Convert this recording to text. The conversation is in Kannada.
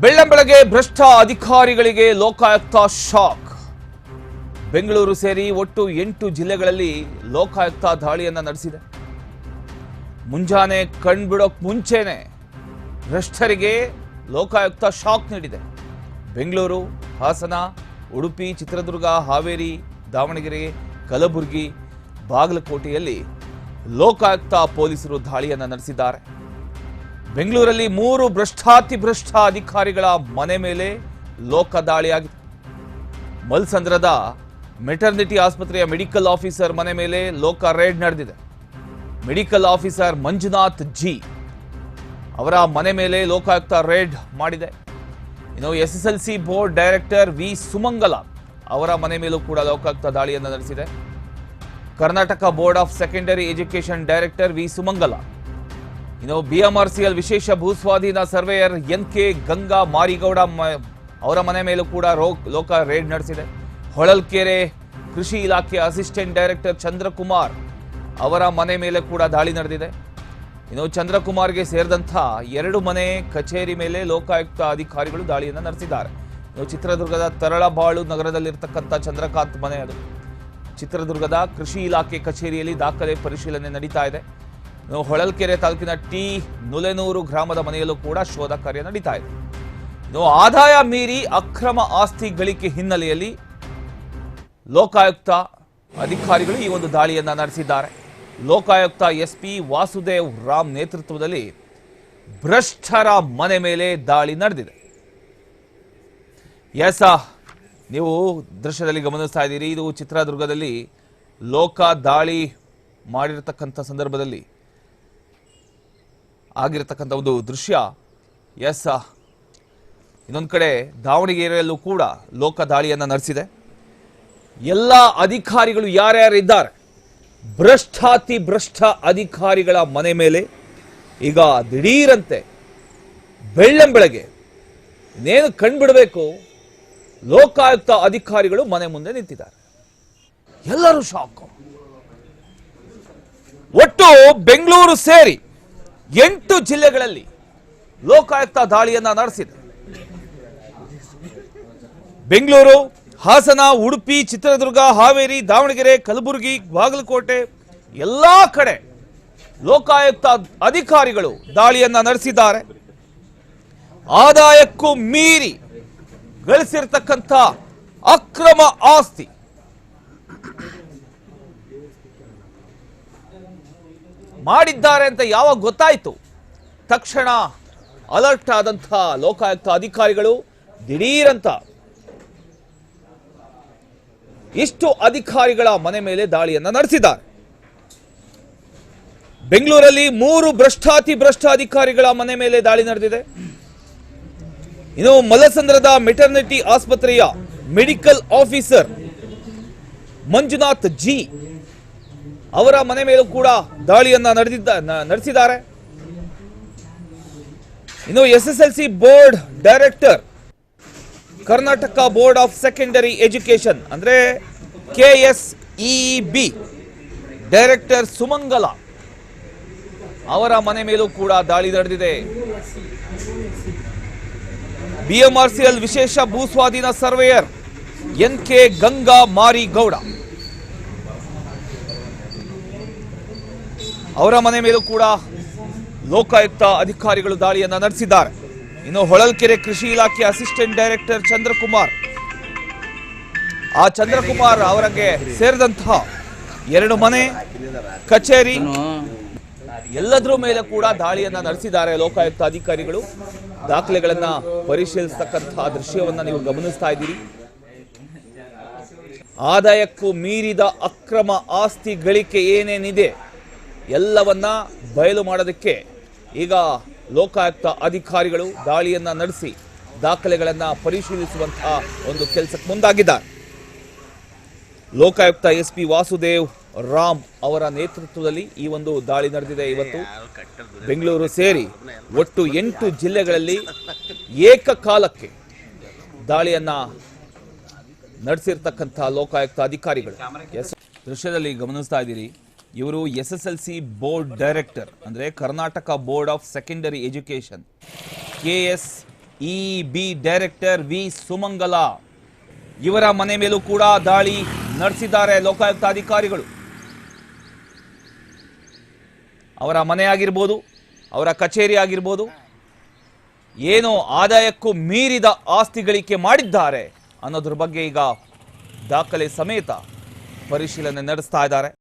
ಬೆಳ್ಳಂಬೆಳಗ್ಗೆ ಭ್ರಷ್ಟ ಅಧಿಕಾರಿಗಳಿಗೆ ಲೋಕಾಯುಕ್ತ ಶಾಕ್. ಬೆಂಗಳೂರು ಸೇರಿ ಒಟ್ಟು ಎಂಟು ಜಿಲ್ಲೆಗಳಲ್ಲಿ ಲೋಕಾಯುಕ್ತ ದಾಳಿಯನ್ನ ನಡೆಸಿದೆ. ಮುಂಜಾನೆ ಕಣ್ಬಿಡೋಕ್ ಮುಂಚೆನೆ ಭ್ರಷ್ಟರಿಗೆ ಲೋಕಾಯುಕ್ತ ಶಾಕ್ ನೀಡಿದೆ. ಬೆಂಗಳೂರು, ಹಾಸನ, ಉಡುಪಿ, ಚಿತ್ರದುರ್ಗ, ಹಾವೇರಿ, ದಾವಣಗೆರೆ, ಕಲಬುರಗಿ, ಬಾಗಲಕೋಟೆಯಲ್ಲಿ ಲೋಕಾಯುಕ್ತ ಪೊಲೀಸರು ದಾಳಿಯನ್ನು ನಡೆಸಿದ್ದಾರೆ. ಬೆಂಗಳೂರಲ್ಲಿ ಮೂರು ಭ್ರಷ್ಟಾತಿ ಭ್ರಷ್ಟ ಅಧಿಕಾರಿಗಳ ಮನೆ ಮೇಲೆ ಲೋಕ ದಾಳಿಯಾಗಿದೆ. ಮಲ್ಸಂದ್ರದ ಮೆಟರ್ನಿಟಿ ಆಸ್ಪತ್ರೆಯ ಮೆಡಿಕಲ್ ಆಫೀಸರ್ ಮನೆ ಮೇಲೆ ಲೋಕ ರೇಡ್ ನಡೆದಿದೆ. ಮೆಡಿಕಲ್ ಆಫೀಸರ್ ಮಂಜುನಾಥ್ ಜಿ ಅವರ ಮನೆ ಮೇಲೆ ಲೋಕಾಯುಕ್ತ ರೇಡ್ ಮಾಡಿದೆ. ಇನ್ನು S S L C board director V Sumangala ಅವರ ಮನೆ ಮೇಲೂ ಕೂಡ ಲೋಕಾಯುಕ್ತ ದಾಳಿಯನ್ನು ನಡೆಸಿದೆ. Karnataka board of secondary education director V Sumangala ಇನ್ನು ಬಿಎಂಆರ್ಸಿಎಲ್ ವಿಶೇಷ ಭೂಸ್ವಾಧೀನ surveyor N K Ganga Marigowda ಅವರ ಮನೆ ಮೇಲೂ ಕೂಡ ರೋ- ಲೋಕ ರೇಡ್ ನಡೆಸಿದೆ. ಹೊಳಲ್ಕೆರೆ ಕೃಷಿ ಇಲಾಖೆ ಅಸಿಸ್ಟೆಂಟ್ ಡೈರೆಕ್ಟರ್ ಚಂದ್ರಕುಮಾರ್ ಅವರ ಮನೆ ಮೇಲೆ ಕೂಡ ದಾಳಿ ನಡೆದಿದೆ. ಇನ್ನು ಚಂದ್ರಕುಮಾರ್ಗೆ ಸೇರಿದಂಥ ಎರಡು ಮನೆ ಕಚೇರಿ ಮೇಲೆ ಲೋಕಾಯುಕ್ತ ಅಧಿಕಾರಿಗಳು ದಾಳಿಯನ್ನು ನಡೆಸಿದ್ದಾರೆ. ಇನ್ನು ಚಿತ್ರದುರ್ಗದ ತರಳಬಾಳು ನಗರದಲ್ಲಿರ್ತಕ್ಕಂಥ ಚಂದ್ರಕಾಂತ್ ಮನೆ ಅದು. ಚಿತ್ರದುರ್ಗದ ಕೃಷಿ ಇಲಾಖೆ ಕಚೇರಿಯಲ್ಲಿ ದಾಖಲೆ ಪರಿಶೀಲನೆ ನಡೀತಾ ಇದೆ. ಹೊಳಲ್ಕೆರೆ ತಾಲೂಕಿನ ಟಿ ನುಲೆನೂರು ಗ್ರಾಮದ ಮನೆಯಲ್ಲೂ ಕೂಡ ಶೋಧ ಕಾರ್ಯ ನಡೀತಾ ಇದೆ. ಇನ್ನು ಆದಾಯ ಮೀರಿ ಅಕ್ರಮ ಆಸ್ತಿ ಗಳಿಕೆ ಹಿನ್ನೆಲೆಯಲ್ಲಿ ಲೋಕಾಯುಕ್ತ ಅಧಿಕಾರಿಗಳು ಈ ಒಂದು ದಾಳಿಯನ್ನ ನಡೆಸಿದ್ದಾರೆ. ಲೋಕಾಯುಕ್ತ ಎಸ್ ಪಿ ವಾಸುದೇವ್ ರಾಮ್ ನೇತೃತ್ವದಲ್ಲಿ ಭ್ರಷ್ಟರ ಮನೆ ಮೇಲೆ ದಾಳಿ ನಡೆದಿದೆ. ಎಸ ನೀವು ದೃಶ್ಯದಲ್ಲಿ ಗಮನಿಸ್ತಾ ಇದ್ದೀರಿ. ಇದು ಚಿತ್ರದುರ್ಗದಲ್ಲಿ ಲೋಕ ದಾಳಿ ಮಾಡಿರತಕ್ಕಂಥ ಸಂದರ್ಭದಲ್ಲಿ ಆಗಿರತಕ್ಕಂಥ ಒಂದು ದೃಶ್ಯ. ಎಸ್ ಇನ್ನೊಂದು ಕಡೆ ದಾವಣಗೆರೆಯಲ್ಲೂ ಕೂಡ ಲೋಕ ದಾಳಿಯನ್ನು ನಡೆಸಿದೆ. ಎಲ್ಲ ಅಧಿಕಾರಿಗಳು ಯಾರ್ಯಾರು ಇದ್ದಾರೆ? ಭ್ರಷ್ಟಾತಿ ಭ್ರಷ್ಟ ಅಧಿಕಾರಿಗಳ ಮನೆ ಮೇಲೆ ಈಗ ದಿಢೀರಂತೆ ಬೆಳ್ಳಂಬೆಳಗ್ಗೆ ಇನ್ನೇನು ಕಂಡುಬಿಡಬೇಕು ಲೋಕಾಯುಕ್ತ ಅಧಿಕಾರಿಗಳು ಮನೆ ಮುಂದೆ ನಿಂತಿದ್ದಾರೆ. ಎಲ್ಲರೂ ಶಾಕ್ ಒಟ್ಟು ಬೆಂಗಳೂರು ಸೇರಿ ಎಂಟು ಜಿಲ್ಲೆಗಳಲ್ಲಿ ಲೋಕಾಯುಕ್ತ ದಾಳಿಯನ್ನ ನಡೆಸಿದೆ. ಬೆಂಗಳೂರು, ಹಾಸನ, ಉಡುಪಿ, ಚಿತ್ರದುರ್ಗ, ಹಾವೇರಿ, ದಾವಣಗೆರೆ, ಕಲಬುರಗಿ, ಬಾಗಲಕೋಟೆ ಎಲ್ಲಾ ಕಡೆ ಲೋಕಾಯುಕ್ತ ಅಧಿಕಾರಿಗಳು ದಾಳಿಯನ್ನ ನಡೆಸಿದ್ದಾರೆ. ಆದಾಯಕ್ಕೂ ಮೀರಿ ಗಳಿಸಿರ್ತಕ್ಕಂಥ ಅಕ್ರಮ ಆಸ್ತಿ ಮಾಡಿದ್ದಾರೆ ಅಂತ ಯಾವಾಗ ಗೊತ್ತಾಯಿತು? ತಕ್ಷಣ ಅಲರ್ಟ್ ಆದಂಥ ಲೋಕಾಯುಕ್ತ ಅಧಿಕಾರಿಗಳು ದಿಢೀರಂತ ಇಷ್ಟು ಅಧಿಕಾರಿಗಳ ಮನೆ ಮೇಲೆ ದಾಳಿಯನ್ನು ನಡೆಸಿದ್ದಾರೆ. ಬೆಂಗಳೂರಲ್ಲಿ ಮೂರು ಭ್ರಷ್ಟಾತಿ ಭ್ರಷ್ಟ ಅಧಿಕಾರಿಗಳ ಮನೆ ಮೇಲೆ ದಾಳಿ ನಡೆದಿದೆ. ಇನ್ನು ಮಲಸಂದ್ರದ ಮೆಟರ್ನಿಟಿ ಆಸ್ಪತ್ರೆಯ ಮೆಡಿಕಲ್ ಆಫೀಸರ್ ಮಂಜುನಾಥ್ ಜಿ ಅವರ ಮನೆ ಮೇಲೂ ಕೂಡ ದಾಳಿಯನ್ನು ನಡೆದಿದ್ದ ನಡೆಸಿದ್ದಾರೆ. ಇನ್ನು S S L C board director, Karnataka board of secondary education ಅಂದ್ರೆ K S E B, director Sumangala ಅವರ ಮನೆ ಮೇಲೂ ಕೂಡ ದಾಳಿ ನಡೆದಿದೆ. ಬಿಎಂಆರ್ಸಿಎಲ್ ವಿಶೇಷ ಭೂಸ್ವಾಧೀನ surveyor N K Ganga Marigowda. ಅವರ ಮನೆ ಮೇಲೂ ಕೂಡ ಲೋಕಾಯುಕ್ತ ಅಧಿಕಾರಿಗಳು ದಾಳಿಯನ್ನು ನಡೆಸಿದ್ದಾರೆ. ಇನ್ನು ಹೊಳಲ್ಕೆರೆ ಕೃಷಿ ಇಲಾಖೆ ಅಸಿಸ್ಟೆಂಟ್ ಡೈರೆಕ್ಟರ್ ಚಂದ್ರಕುಮಾರ್, ಆ ಚಂದ್ರಕುಮಾರ್ ಅವರಿಗೆ ಸೇರಿದಂತಹ ಎರಡು ಮನೆ, ಕಚೇರಿ, ಎಲ್ಲದರ ಮೇಲೆ ಕೂಡ ದಾಳಿಯನ್ನ ನಡೆಸಿದ್ದಾರೆ ಲೋಕಾಯುಕ್ತ ಅಧಿಕಾರಿಗಳು. ದಾಖಲೆಗಳನ್ನ ಪರಿಶೀಲಿಸತಕ್ಕಂತಹ ದೃಶ್ಯವನ್ನ ನೀವು ಗಮನಿಸ್ತಾ ಇದ್ದೀರಿ. ಆದಾಯಕ್ಕೂ ಮೀರಿದ ಅಕ್ರಮ ಆಸ್ತಿ ಗಳಿಕೆ ಏನೇನಿದೆ? ಎಲ್ಲವನ್ನ ಬಯಲು ಮಾಡೋದಕ್ಕೆ ಈಗ ಲೋಕಾಯುಕ್ತ ಅಧಿಕಾರಿಗಳು ದಾಳಿಯನ್ನ ನಡೆಸಿ ದಾಖಲೆಗಳನ್ನ ಪರಿಶೀಲಿಸುವಂತಹ ಒಂದು ಕೆಲಸಕ್ಕೆ ಮುಂದಾಗಿದ್ದಾರೆ. ಲೋಕಾಯುಕ್ತ ಎಸ್ ಪಿ ವಾಸುದೇವ್ ರಾಮ್ ಅವರ ನೇತೃತ್ವದಲ್ಲಿ ಈ ಒಂದು ದಾಳಿ ನಡೆದಿದೆ ಇವತ್ತು. ಬೆಂಗಳೂರು ಸೇರಿ ಒಟ್ಟು ಎಂಟು ಜಿಲ್ಲೆಗಳಲ್ಲಿ ಏಕಕಾಲಕ್ಕೆ ದಾಳಿಯನ್ನ ನಡೆಸಿರ್ತಕ್ಕಂಥ ಲೋಕಾಯುಕ್ತ ಅಧಿಕಾರಿಗಳು. ದೃಶ್ಯದಲ್ಲಿ ಗಮನಿಸ್ತಾ ಇದ್ದೀರಿ. ಇವರು S S L C board director, ಅಂದರೆ Karnataka board of secondary education. K S E B director V Sumangala. ಇವರ ಮನೆ ಮೇಲೂ ಕೂಡ ದಾಳಿ ನಡೆಸಿದ್ದಾರೆ ಲೋಕಾಯುಕ್ತ ಅಧಿಕಾರಿಗಳು. ಅವರ ಮನೆ ಆಗಿರ್ಬೋದು, ಅವರ ಕಚೇರಿ ಆಗಿರ್ಬೋದು, ಏನೋ ಆದಾಯಕ್ಕೂ ಮೀರಿದ ಆಸ್ತಿ ಗಳಿಕೆ ಮಾಡಿದ್ದಾರೆ ಅನ್ನೋದ್ರ ಬಗ್ಗೆ ಈಗ ದಾಖಲೆ ಸಮೇತ ಪರಿಶೀಲನೆ ನಡೆಸ್ತಾ ಇದ್ದಾರೆ.